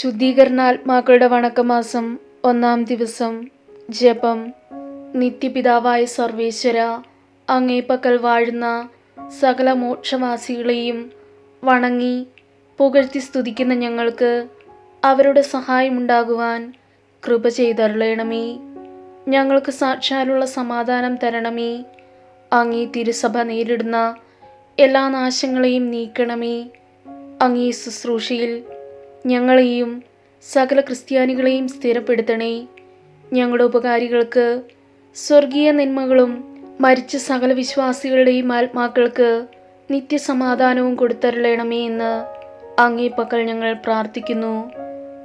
ശുദ്ധീകരണാത്മാക്കളുടെ വണക്കമാസം ഒന്നാം ദിവസം. ജപം. നിത്യപിതാവായ സർവേശ്വര അങ്ങേ പക്കൽ വാഴുന്ന സകല മോക്ഷവാസികളെയും വണങ്ങി പുകഴ്ത്തി സ്തുതിക്കുന്ന ഞങ്ങൾക്ക് അവരുടെ സഹായമുണ്ടാകുവാൻ കൃപ ചെയ്തരുളയണമേ ഞങ്ങൾക്ക് സാക്ഷാലുള്ള സമാധാനം തരണമേ. അങ്ങേ തിരുസഭ നേരിടുന്ന എല്ലാ നാശങ്ങളെയും നീക്കണമേ. അങ്ങേ ശുശ്രൂഷയിൽ ഞങ്ങളെയും സകല ക്രിസ്ത്യാനികളെയും സ്ഥിരപ്പെടുത്തണേ. ഞങ്ങളുടെ ഉപകാരികൾക്ക് സ്വർഗീയ നന്മകളും മരിച്ച സകല വിശ്വാസികളുടെയും ആത്മാക്കൾക്ക് നിത്യസമാധാനവും കൊടുത്തരളണമേ എന്ന് അങ്ങേ പക്കൽ ഞങ്ങൾ പ്രാർത്ഥിക്കുന്നു.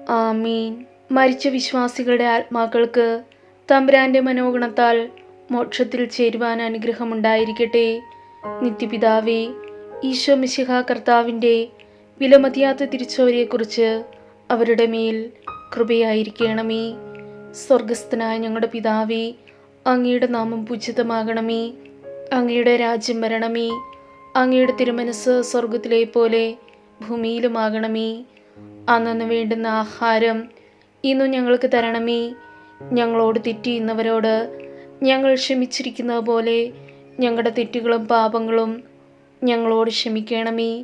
ആമീൻ. മരിച്ച വിശ്വാസികളുടെ ആത്മാക്കൾക്ക് തമ്പുരാന്റെ മനോഗുണത്താൽ മോക്ഷത്തിൽ ചേരുവാൻ അനുഗ്രഹമുണ്ടായിരിക്കട്ടെ. നിത്യപിതാവേ ഈശോ മിശിഹ കർത്താവിന്റെ വിലമതിയാത്ത തിരിച്ചവരെക്കുറിച്ച് അവരുടെ മേൽ കൃപയായിരിക്കണമേ. സ്വർഗസ്ഥനായ ഞങ്ങളുടെ പിതാവേ അങ്ങയുടെ നാമം പൂജിതമാകണമേ. അങ്ങയുടെ രാജ്യം വരണമേ. അങ്ങയുടെ തിരുമനസ് സ്വർഗത്തിലെ പോലെ ഭൂമിയിലുമാകണമേ. അന്നു വേണ്ടുന്ന ആഹാരം ഇന്നും ഞങ്ങൾക്ക് തരണമേ. ഞങ്ങളോട് തെറ്റിയുന്നവരോട് ഞങ്ങൾ ക്ഷമിച്ചിരിക്കുന്നത് പോലെ ഞങ്ങളുടെ തെറ്റുകളും പാപങ്ങളും ഞങ്ങളോട് ക്ഷമിക്കണമേ.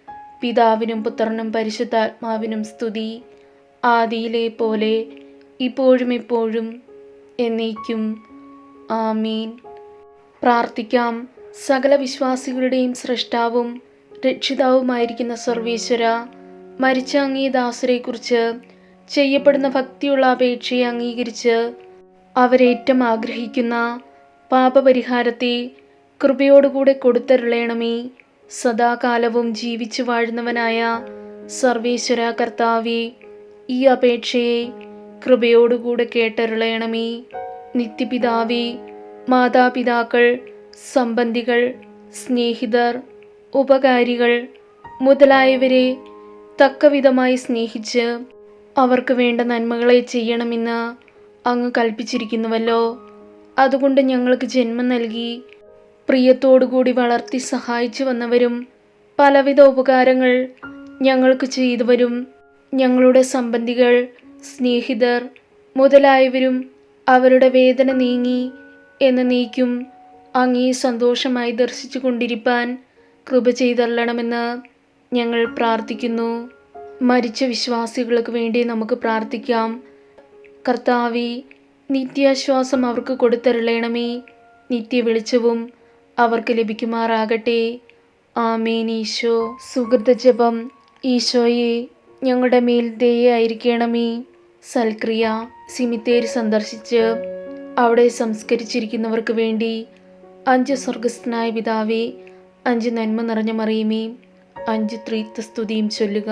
പിതാവിനും പുത്രനും പരിശുദ്ധാത്മാവിനും സ്തുതി. ആദിയിലെ പോലെ ഇപ്പോഴും എപ്പോഴും എന്നേക്കും. ആമീൻ. പ്രാർത്ഥിക്കാം. സകല വിശ്വാസികളുടെയും സൃഷ്ടാവും രക്ഷിതാവുമായിരിക്കുന്ന സർവേശ്വര മരിച്ച അങ്ങേ ദാസരെക്കുറിച്ച് ചെയ്യപ്പെടുന്ന ഭക്തിയുള്ള അപേക്ഷയെ അംഗീകരിച്ച് അവരേറ്റം ആഗ്രഹിക്കുന്ന പാപപരിഹാരത്തെ കൃപയോടുകൂടെ കൊടുത്തരുളയണമേ സദാകാലവും ജീവിച്ചു വാഴുന്നവനായ സർവേശ്വര കർത്താവെ ഈ അപേക്ഷയെ കൃപയോടുകൂടെ കേട്ടരുളയണമേ. നിത്യപിതാവി മാതാപിതാക്കൾ സംബന്ധികൾ സ്നേഹിതർ ഉപകാരികൾ മുതലായവരെ തക്കവിധമായി സ്നേഹിച്ച് അവർക്ക് വേണ്ട നന്മകളെ ചെയ്യണമെന്ന് അങ്ങ് കൽപ്പിച്ചിരിക്കുന്നുവല്ലോ. അതുകൊണ്ട് ഞങ്ങൾക്ക് ജന്മം നൽകി പ്രിയത്തോടുകൂടി വളർത്തി സഹായിച്ചു വന്നവരും പലവിധ ഉപകാരങ്ങൾ ഞങ്ങൾക്ക് ചെയ്തവരും ഞങ്ങളുടെ സംബന്ധികൾ സ്നേഹിതർ മുതലായവരും അവരുടെ വേദന നീങ്ങി എന്ന് നീക്കും. അങ്ങേ സന്തോഷമായി ദർശിച്ചു കൊണ്ടിരിപ്പാൻ കൃപ ചെയ്തള്ളണമെന്ന് ഞങ്ങൾ പ്രാർത്ഥിക്കുന്നു. മരിച്ച വിശ്വാസികൾക്ക് വേണ്ടി നമുക്ക് പ്രാർത്ഥിക്കാം. കർത്താവി നിത്യാശ്വാസം അവർക്ക് കൊടുത്തരുളയണമേ നിത്യ വെളിച്ചവും അവർക്ക് ലഭിക്കുമാറാകട്ടെ. ആമേൻ ഈശോ. സുഹൃത ജപം ഈശോയെ ഞങ്ങളുടെ മേൽ ദയായിരിക്കണമേ സൽക്രിയ സിമിത്തേരി സന്ദർശിച്ച് അവിടെ സംസ്കരിച്ചിരിക്കുന്നവർക്ക് വേണ്ടി അഞ്ച് സ്വർഗസ്ഥനായ പിതാവേ അഞ്ച് നന്മ നിറഞ്ഞ മറിയുമേ അഞ്ച് ത്രീത്വസ്തുതിയും ചൊല്ലുക.